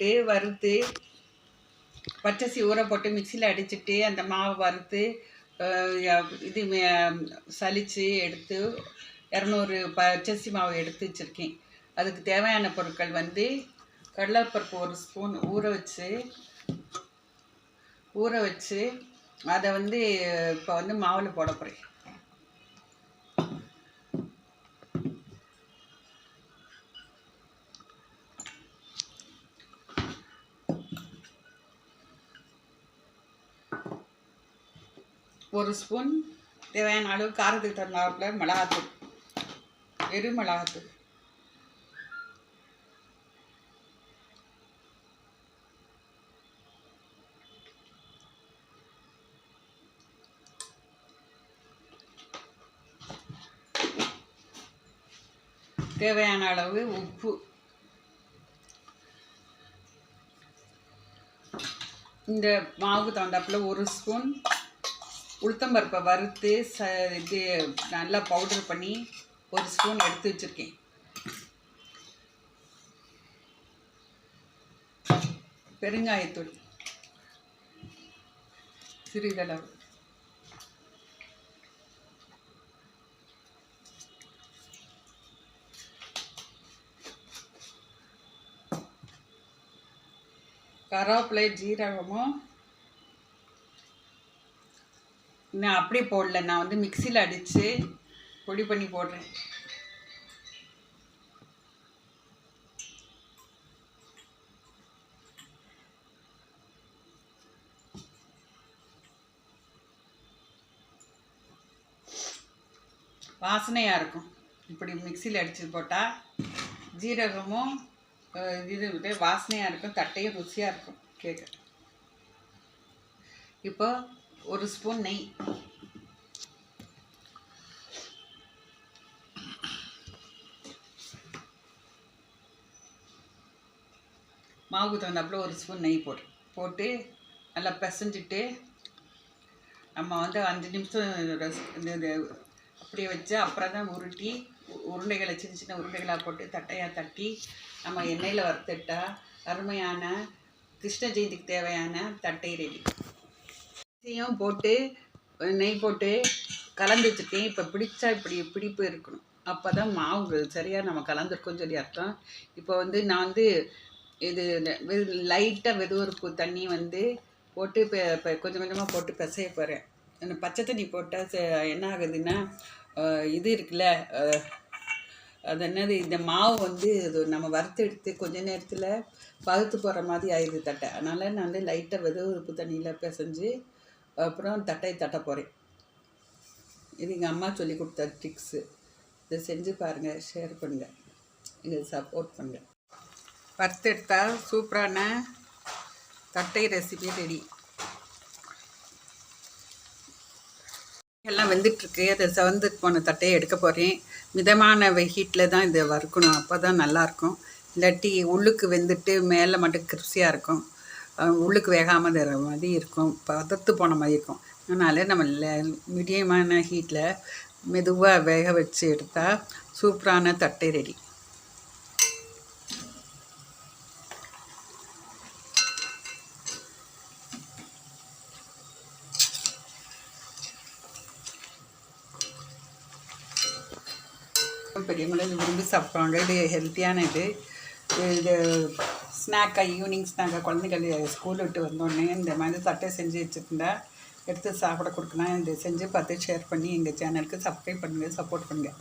போட்டு வறுத்து பச்சரிசி ஊற போட்டு மிக்சியில் அடிச்சுட்டு அந்த மாவை வறுத்து இது சலித்து எடுத்து இரநூறு பச்சரிசி மாவு எடுத்து வச்சுருக்கேன். அதுக்கு தேவையான பொருட்கள் வந்து கடலைப்பருப்பு ஒரு ஸ்பூன் ஊற வச்சு ஊற வச்சு அதை வந்து இப்போ வந்து மாவில் போட போகிறேன் ஒரு ஸ்பூன் தேவையான அளவு காரத்துக்கு தகுந்தாப்புல மிளகாத்தூள் வெறும் மிளகாத்தூள். தேவையான அளவு உப்பு. இந்த மாவுக்கு தகுந்தாப்புல ஒரு ஸ்பூன் உளுத்தம்பருப்பை வறுத்து ச இது நல்லா பவுடர் பண்ணி ஒரு ஸ்பூன் எடுத்து வச்சுருக்கேன். பெருங்காயத்தூள் சிறிதளவு. கருவேப்பிலை ஜீரகமும் நான் அப்படியே போடல. நான் வந்து மிக்சியில் அடித்து பொடி பண்ணி போடுறேன். வாசனையாக இருக்கும். இப்படி மிக்சியில் அடித்து போட்டால் ஜீரகமும் இது இது வாசனையாக இருக்கும் தட்டையும் ருசியாக இருக்கும். கேட்க இப்போ ஒரு ஸ்பூன் நெய். மாவுக்கு தகுந்தாப்புல ஒரு ஸ்பூன் நெய் போடு. போட்டு நல்லா பிசைஞ்சிட்டு நம்ம வந்து அஞ்சு நிமிஷம் ரஸ் இந்த அப்படியே வச்சு அப்புறம் தான் உருட்டி உருண்டைகளை சின்ன சின்ன உருண்டைகளாக போட்டு தட்டையாக தட்டி நம்ம எண்ணெயில் வறுத்துட்டா அருமையான கிருஷ்ண ஜெயந்திக்கு தேவையான தட்டை ரெடி அரிசியும் போட்டு நெய் போட்டு கலந்து வச்சுருக்கேன். இப்போ பிடிச்சா இப்படி பிடிப்பு இருக்கணும். அப்போ தான் மாவு சரியாக நம்ம கலந்துருக்கோம்னு சொல்லி அர்த்தம். இப்போ வந்து நான் வந்து இது லைட்டாக வெதுவறுப்பு தண்ணி வந்து போட்டு இப்போ இப்போ கொஞ்சம் கொஞ்சமாக போட்டு பிசைய போகிறேன் அந்த பச்சை தண்ணி போட்டால் என்ன ஆகுதுன்னா இது இருக்குல்ல அது என்னது இந்த மாவு வந்து இது நம்ம வறுத்து எடுத்து கொஞ்ச நேரத்தில் பகுத்து போகிற மாதிரி ஆயிடுது தட்டை. அதனால் நான் வந்து லைட்டாக வெதுவறுப்பு தண்ணியில் பிசைஞ்சு அப்புறம் தட்டை தட்ட போகிறேன் இது எங்கள் அம்மா சொல்லி கொடுத்த ட்ரிக்ஸு இதை செஞ்சு பாருங்கள் ஷேர் பண்ணுங்கள் இதை சப்போர்ட் பண்ணுங்கள் வறுத்தெடுத்தா சூப்பரான தட்டை ரெசிபி ரெடி எல்லாம் வெந்துட்டுருக்கு. அதை சவந்து போன தட்டையை எடுக்க போகிறேன் மிதமான ஹீட்டில் தான் இதை வறுக்கணும். அப்போ தான் நல்லாயிருக்கும் இல்லாட்டி உள்ளுக்கு வெந்துட்டு மேலே மட்டும் கிருப்சியாக இருக்கும். உள்ளுக்கு வேகாமல் தர மாதிரி இருக்கும். பதத்து போன மாதிரி இருக்கும். அதனால் நம்ம மீடியமான ஹீட்டில் மெதுவாக வேக வச்சு எடுத்தால் சூப்பரான தட்டை ரெடி. பெரியவங்களும் விரும்பி சாப்பிட்றாங்க இது ஹெல்த்தியான இது இது ஸ்நாக்காக ஈவினிங் ஸ்நாக்காக குழந்தைகள் ஸ்கூல் விட்டு வந்தோடனே இந்த மாதிரி சட்டை செஞ்சு வச்சுருந்தா எடுத்து சாப்பிட கொடுக்கலாம். இதை செஞ்சு பார்த்து ஷேர் பண்ணி எங்கள் சேனலுக்கு சப்ஸ்கிரைப் பண்ணுங்கள் சப்போர்ட் பண்ணுங்கள்